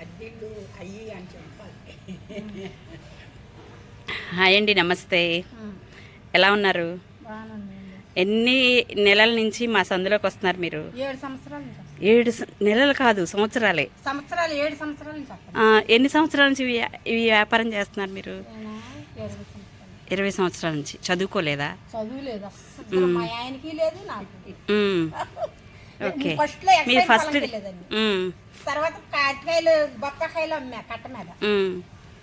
అద్దెళ్ళు అయ్యి అని చెప్పాలి. హాయ్ అండి నమస్తే. ఎలా ఉన్నారు? ఎన్ని నెలల నుంచి మా సందులోకి వస్తున్నారు మీరు? ఏడు సంవత్సరాల. ఏడు నెలలు కాదు సంవత్సరాలే. సంవత్సరాలు ఏడు ఎన్ని సంవత్సరాల నుంచి ఇవి ఇవి వ్యాపారం చేస్తున్నారు మీరు? ఇరవై సంవత్సరాలు. నుంచి. చదువుకోలేదా? చదువు లేదు అస్సలు మా ఆయనకి లేదు నాకు మ్మ్. ఓకే. ఫస్ట్లో మీరు ఫస్ట్. తర్వాత కాటికాయలు బొప్పకాయలు అమ్మా కట్ట మీద.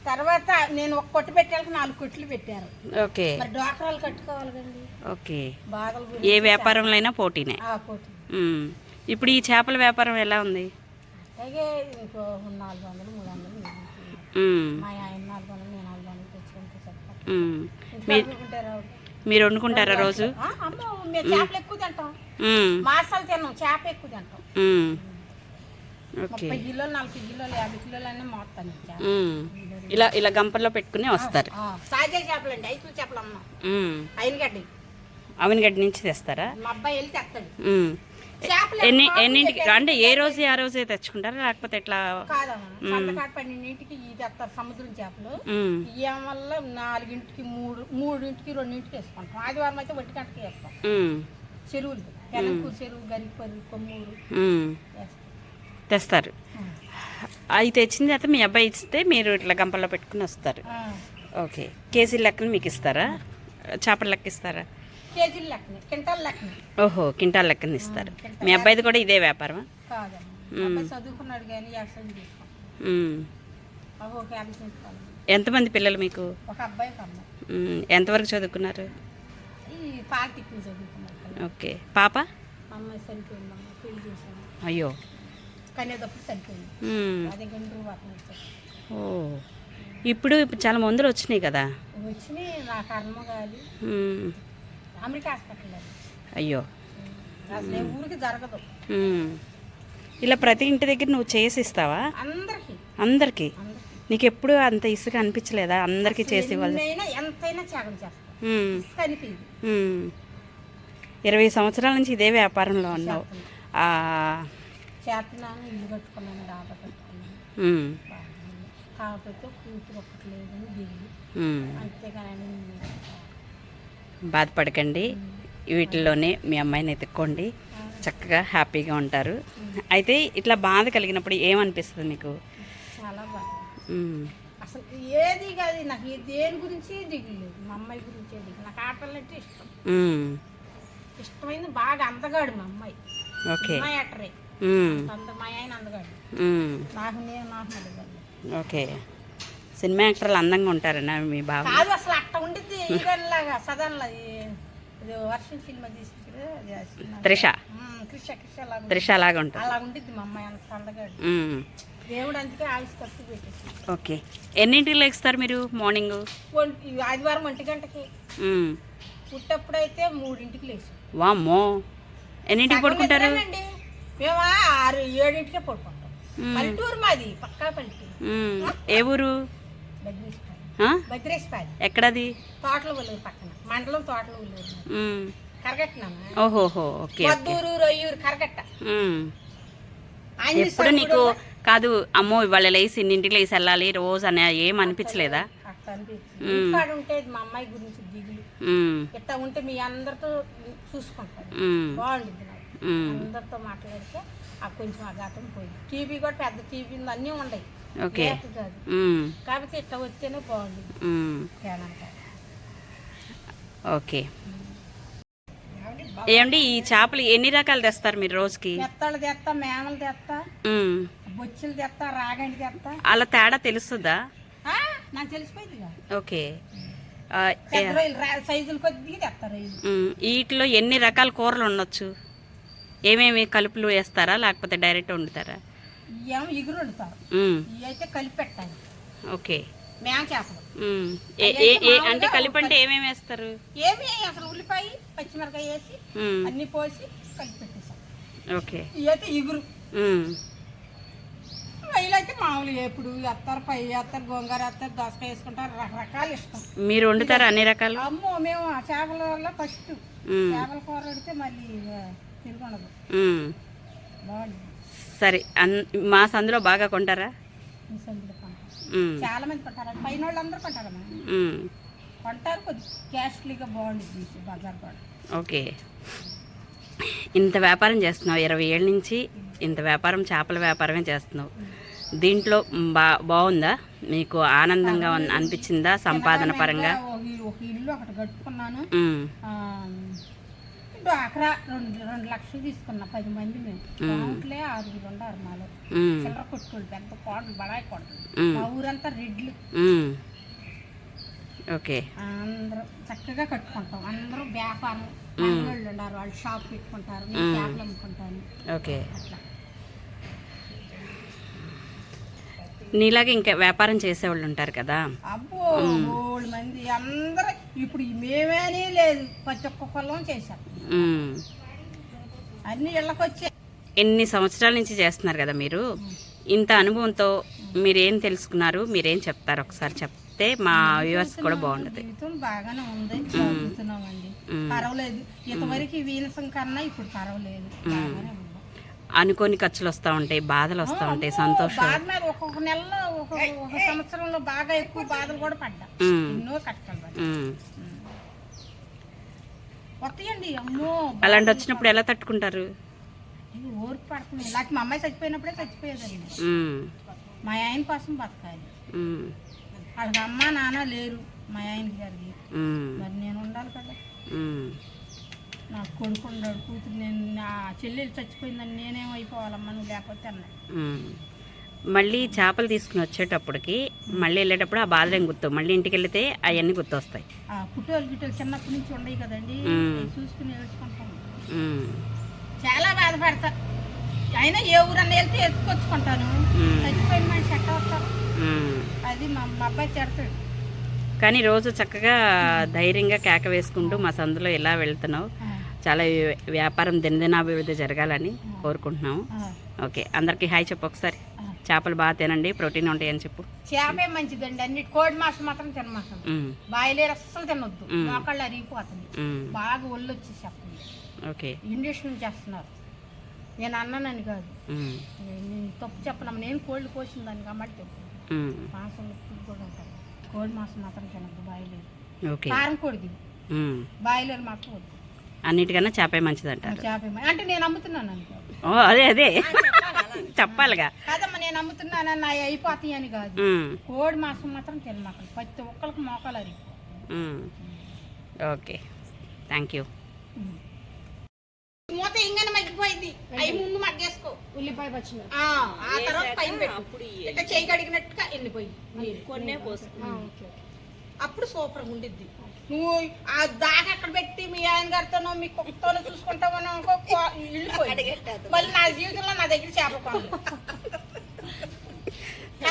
తర్వాత నేను ఒక కొట్టు పెట్టాక నాలుగు కొట్లు పెట్టారు. ఓకే. మరి డాక్టర్లు కట్టుకోవాలి కండి ఓకే. బాధలు ఏ వ్యాపారంలో అయినా పోటీనే. ఇప్పుడు ఈ చేపల వ్యాపారం ఎలా ఉంది? అలాగే ఇంకో నాలుగు వందలు మూడు వందలు. మా. ఆయన నాలుగు వందలు నేను నాలుగు వందలు తెచ్చుకుంటే చెప్పాలి మీరు వండుకుంటారా రోజు? చేపలు ఎక్కువ తింటాం. మాసాలు తిన్నాం చేప ఎక్కువ తింటాం. ముప్పై కిలోలు నలభై కిలోలు యాభై కిలోలు అన్నీ మోస్తాను. ఇలా ఇలా గంపల్లో పెట్టుకుని వస్తారు. తాజా చేపలు అండి ఐదు చేపలు అమ్మాం. మ్మ్. అయినగడ్డి అవనిగడ్డ నుంచి తెస్తారా? మా అబ్బాయి వెళ్ళి తెస్తాడు. ఎన్ని ఎన్నింటికి. అంటే ఏ రోజు ఆ రోజే తెచ్చుకుంటారా? లేకపోతే ఎట్లా? పన్నెండింటికి ఈ తెస్తారు సముద్రం చేపలు. ఇయ్యం వల్ల నాలుగింటికి మూడు మూడింటికి రెండింటికి వేసుకుంటాం. ఆదివారం అయితే ఒంటి గంటకి వేస్తాం. చెరువులు. పెనంకూరు చెరువు గరిపరు కొమ్మూరు తెస్తారు. అవి తెచ్చిన తర్వాత మీ అబ్బాయి ఇస్తే మీరు ఇట్లా గంపల్లో పెట్టుకుని వస్తారు. ఓకే. కేజీ లెక్కన మీకు ఇస్తారా? చేపల లెక్క ఇస్తారా? కేజీలు లెక్కనే క్వింటాల్ లెక్కనే. ఓహో క్వింటాల్ లెక్కన ఇస్తారు. మీ అబ్బాయిది కూడా ఇదే వ్యాపారమా? అబ్బాయి చదువుకున్నాడు కానీ ఒక యాభై ఎంతమంది పిల్లలు మీకు? ఒక అబ్బాయి ఒక అమ్మాయి. మ్మ్. ఎంతవరకు చదువుకున్నారు? ఈ పాలిటెక్నిక్ కదా. ఓకే. పాప? అమ్మాయి చనిపోయిందమ్మా పెళ్ళి చేశాను అయ్యో. చనిపోయింది. అదే వాతం ఓ. ఇప్పుడు ఇప్పుడు చాలా మందులు వచ్చినాయి కదా? వచ్చి నా కర్మ కాదు అయ్యో. ఇలా ప్రతి ఇంటి దగ్గర నువ్వు చేసి ఇస్తావా అందరికి? నీకు ఎప్పుడు అంత ఇసుక అనిపించలేదా? అందరికీ చేసి ఇవ్వాలి. ఇరవై సంవత్సరాల నుంచి ఇదే వ్యాపారంలో ఉన్నావు. ఆ, చేస్తున్నాను ఇల్లు కట్టుకున్నాను డాబా కట్టుకున్నాను మ్మ్. బాగుంది. కాకపోతే కూతురు లేదని. అంతేగాని బాధపడకండి. వీటిల్లోనే మీ అమ్మాయిని ఎత్తుక్కోండి. చక్కగా హ్యాపీగా ఉంటారు. అయితే ఇట్లా బాధ కలిగినప్పుడు ఏమనిపిస్తుంది మీకు? చాలా మ్మ్. అసలు ఏది కాదు నాకు దేని గురించి దిగులు లేదు మా అమ్మాయి గురించే దిగులు నాకు ఆటలంటే ఇష్టం. మ్మ్. ఇష్టమైంది బాగా అందగాడు మా అమ్మాయి. ఓకే. మ్మ్. అంత మా ఆయన అందగాడు. నాకు నేను నాకు ఓకే. సినిమా యాక్టర్లు అందంగా ఉంటారనా మీ బావ కాదు అసలు అట్ట ఉండిద్ది. ఈగన్లాగా సదన్లా ఇది వర్షం సినిమా తీసుకుంటే. త్రిష. ఉమ్, కృష్ణ కృష్ణ లాగా త్రిష లాగా ఉంటుంది. అలా ఉండిద్ది మా అమ్మాయి అంత మ్మ్. దేవుడు అందుకే ఆయుష్ పెట్టేసి ఓకే. ఎన్నింటికి లేస్తారు మీరు మార్నింగ్? ఆదివారం ఒంటి గంటకి. పుట్టప్పుడైతే మూడింటికి లేచి వామ్మో. ఎన్నింటికి పడుకుంటారు. మేము ఆరు ఏడింటికే పడుకుంటాం. పల్లెటూరు మాది పక్కా పల్లెటూరు. ఏ ఊరు? ఎక్కడది? తోటల ఊళ్ళూరు పక్కన. మండలం తోటల ఊళ్ళూరు మ్మ్. కరగట్టినామా ఓహోహో ఓకే రొయ్యూరు కరగట్ట. ఎప్పుడు నీకు కాదు అమ్మో ఇవాళ లేసి ఇన్నింటికి లేసి వెళ్ళాలి రోజు అని ఏం అనిపించలేదా? ఉంటే మా అమ్మాయి గురించి దిగులు. మ్మ్. ఇట్లా ఉంటే మీ అందరితో చూసుకుంటాను. బాగుంటుంది. అందరితో మాట్లాడితే ఆ కొంచెం గాతం పోయింది. టీవీ కూడా పెద్ద టీవీ అన్నీ ఉన్నాయి ఓకే. ఇట్లా వస్తేనే ఓకే. ఏమండి? ఈ చేపలు ఎన్ని రకాలు తెస్తారు మీరు రోజుకి? తెస్తా మేమలు తెస్తా మ్మ్. బొచ్చులు తెస్తా రాగండి తెస్తా. అలా తేడా తెలుస్తుందా? నాకు తెలిసిపోయింది ఓకే. సైజులు కొద్దిగా తెస్తారు. వీటిలో ఎన్ని రకాల కూరలు ఉండొచ్చు? ఏమేమి కలుపులు వేస్తారా లేకపోతే డైరెక్ట్ వండుతారా? ఇవేమో ఇగురు వండుతారు. ఇవి అయితే కలిపి పెట్టాలి. ఓకే. మేమ. చేపలు అంటే కలిపి అంటే ఏమేమి వేస్తారు? ఏమి అసలు ఉల్లిపాయ పచ్చిమిరకాయ వేసి. అన్ని పోసి కలిపి పెట్టేసాం. ఓకే. ఇవి అయితే ఇగురు అయితే మామూలు ఎప్పుడు ఎత్తారు పై ఎత్తారు గోంగూర ఎత్తారు దోసకాయ వేసుకుంటారు. రకరకాలు ఇష్టం. మీరు వండుతారా అన్ని రకాలు? అమ్మో మేము ఆ చేపల వల్ల ఫస్ట్. చేపల కూర వండితే మళ్ళీ తిరుగుండదు. మ్మ్. సరే అన్ మా సందులో బాగా కొంటారా? చాలా మంది పైన కొంటారమ్మా బాగుంటుంది బజార్ కూడా. ఓకే. ఇంత వ్యాపారం చేస్తున్నావు. ఇరవై ఏళ్ళ నుంచి ఇంత వ్యాపారం చేపల వ్యాపారమే చేస్తున్నావు. దీంట్లో బా బాగుందా? మీకు ఆనందంగా అనిపించిందా? సంపాదన పరంగా? ఒక ఇల్లు- ఒకటి కట్టుకున్నాను. డ్వాక్రా రెండు రెండు లక్షలు తీసుకున్నా పది మంది మేము. కౌంట్లే ఆరుగురు ఉండారు మాలో. చిల్లర కొట్టుకోళ్ళు పెద్ద కోటలు బడాయి ఉమ్, మా ఊరంతా రెడ్లు. ఓకే. అందరూ చక్కగా కట్టుకుంటాం. అందరూ వ్యాపారం ఉన్నారు వాళ్ళు షాప్ పెట్టుకుంటారు చేపలు అమ్ముకుంటాను ఓకే. అట్లా. నీలాగే ఇంకా వ్యాపారం చేసేవాళ్ళు ఉంటారు కదా. అబ్బో మూడు మంది అందరూ ఇప్పుడు మేమేనే లేదు. ప్రతి ఒక్క కులం చేశాం. అన్ని ఇళ్ళకి వచ్చే ఎన్ని సంవత్సరాల నుంచి చేస్తున్నారు కదా మీరు? ఇంత అనుభవంతో మీరేం తెలుసుకున్నారు? మీరేం చెప్తారు? ఒకసారి చెప్తే మా వ్యూవర్స్ కూడా బాగుంటుంది. బాగానే ఉంది. పర్వాలేదు. ఇంతవరకు వీనసం కన్నా ఇప్పుడు పర్వాలేదు. అనుకోని ఖర్చులు వస్తూ ఉంటాయి బాధలు వస్తూ ఉంటాయి సంతోషం. ఒక్కొక్క నెలలో ఒక ఒక సంవత్సరంలో బాగా ఎక్కువ బాధలు కూడా పడ్డా. ఎన్నో అలాంటి వచ్చినప్పుడు ఎలా తట్టుకుంటారు? ఓర్పు పడుతుంది. ఇలాంటి మా అమ్మాయి చచ్చిపోయినప్పుడే చచ్చిపోయేదండి. మా ఆయన కోసం బతకాలి. వాళ్ళకి అమ్మ నాన్న లేరు మా ఆయన గారికి. మరి నేను ఉండాలి కదా. నాకు కొడుకు ఉన్నాడు కూతురు నేను నా చెల్లెలు చచ్చిపోయిందని నేనేం అయిపోవాలమ్మా నువ్వు లేకపోతే అన్నాడు. మళ్ళీ చేపలు తీసుకుని వచ్చేటప్పటికి మళ్ళీ వెళ్ళేటప్పుడు ఆ బాధలు ఏం గుర్తు మళ్ళీ ఇంటికి వెళ్తే అవన్నీ గుర్తొస్తాయి. ఆ పుట్టోలు గిట్టోలు చిన్నప్పటి నుంచి ఉండయి కదండి చూసుకుని వేసుకుంటాం చాలా బాధపడతా. అయినా ఏ ఊరన్నా వెళ్తే ఎత్తుకొచ్చుకుంటాను. చచ్చిపోయిన మనిషి ఎట్ట వస్తారు. అది మా మా అబ్బాయి తిడతాడు. కానీ రోజు చక్కగా ధైర్యంగా కేక వేసుకుంటూ మా సందులో ఇలా వెళ్తున్నావు? చాలా వ్య- వ్యాపారం దినదినాభివృద్ధి జరగాలని కోరుకుంటున్నాము. ఓకే అందరికీ హాయ్ చెప్పు ఒకసారి. చేపలు బాగా తినండి ప్రోటీన్ ఉంటాయని చెప్పు. చేపే మంచిదండి అన్నిటి కోడి మాసం మాత్రం తినమాసం బాయిలేరు అస్సలు తినొద్దు. మోకాళ్ళు అరిగిపోతుంది. బాగా ఒళ్ళు వచ్చి చెప్పండి. ఓకే. ఇంజక్షన్ చేస్తున్నారు. నేను అన్నానని కాదు. నేను తప్పు చెప్పనమ్మా నేను కోళ్ళు కోసిన దాన్ని కాబట్టి చెప్పు. మాంసం కూడా ఉంటుంది కోడి మాసం మాత్రం తినద్దు బాయిలేరు. కారం కోడిది. బాయిలేరు మాత్రం వద్దు. అన్నిటికన్నా చేపే మంచిదంటారు. చేప ఏమ- అంటే నేను అమ్ముతున్నాను అనుకో ఓ అదే అదే. చెప్పాలిగా. కాదమ్మా నేను అయిపోతాయి అని కాదు. ఉమ్, కోడి మాసం మాత్రం ప్రతి ఒక్కరికి మోకాలు ఉమ్, ఓకే. Thank you. మూత ఇంగనే మగ్గిపోయింది. అవి ముందు మగ్గేసుకో. ఉల్లిపాయ పచ్చిమిరప ఆ ఆ తర్వాత పైన పెట్టు. ఇట్లా చేయి కడిగినట్టుగా ఎండిపోయి. కొన్నే అప్పుడు సూపర్ ఉండిద్ది. నువ్వు ఆ దాకా అక్కడ పెట్టి మీ ఆయన గారితోనో మీ కుక్కతోనో చూసుకుంటామని అనుకో మళ్ళీ నా జీవితంలో నా దగ్గర చేప కొనదు.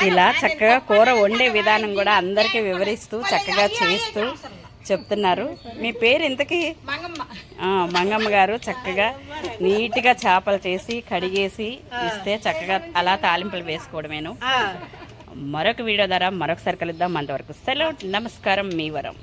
ఇలా చక్కగా కూర వండే విధానం కూడా అందరికీ వివరిస్తూ చక్కగా చేస్తూ చెప్తున్నారు. మీ పేరు ఇంతకీ? మంగమ్మ. గారు చక్కగా నీట్గా చేపలు చేసి కడిగేసి ఇస్తే చక్కగా అలా తాలింపులు వేసుకోవడమేను. మరొక వీడియో ద్వారా మరొకసారి కలుద్దాం అంతవరకు సెలవు నమస్కారం మీ వరం.